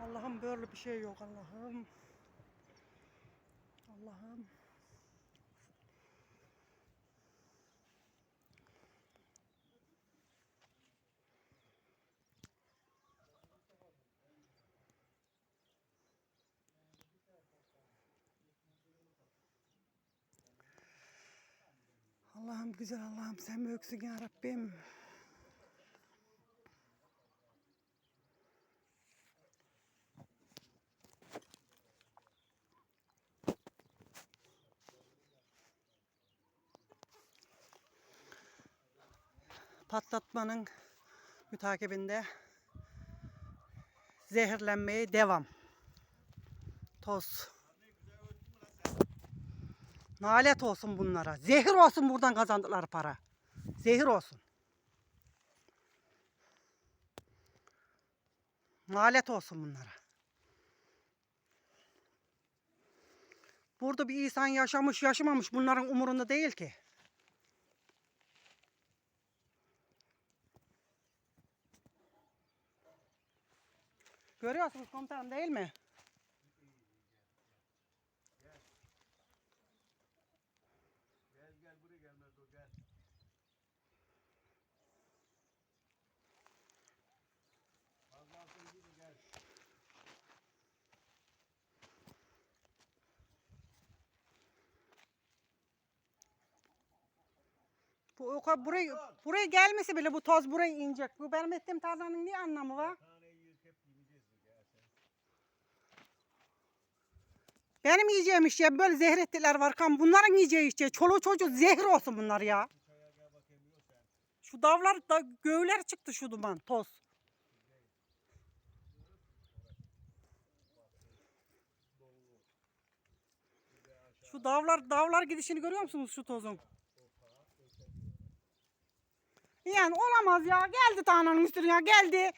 Allah'ım böyle bir şey yok Allah'ım. Allah'ım. Allah'ım güzel Allah'ım sen büyüksün ya Rabbim. Patlatmanın mütakibinde zehirlenmeye devam. Toz. Nalet olsun bunlara. Zehir olsun buradan kazandıkları para. Zehir olsun. Nalet olsun bunlara. Burada bir insan yaşamış yaşamamış bunların umurunda değil ki. Görüyorsunuz komutanım değil mi? Gel gel buraya gel Merdo gel. Fazla altın gibi gel. Bu o buraya, buraya gelmesi bile bu toz buraya inecek. Bu benim ettiğim tazanın ne anlamı var? Taneyi yiyip hep yiyeceğiz mi gel sen. Benim yiyeceğim işte böyle zehir ettiler var kan. Bunların yiyeceği işte. Çoluğu çocuğu zehir olsun bunlar ya. Şu davlar da göğler çıktı şu duman toz. Şu davlar davlar gidişini görüyor musunuz şu tozun? Yani olamaz ya. Geldi tanrının üstüne ya geldi.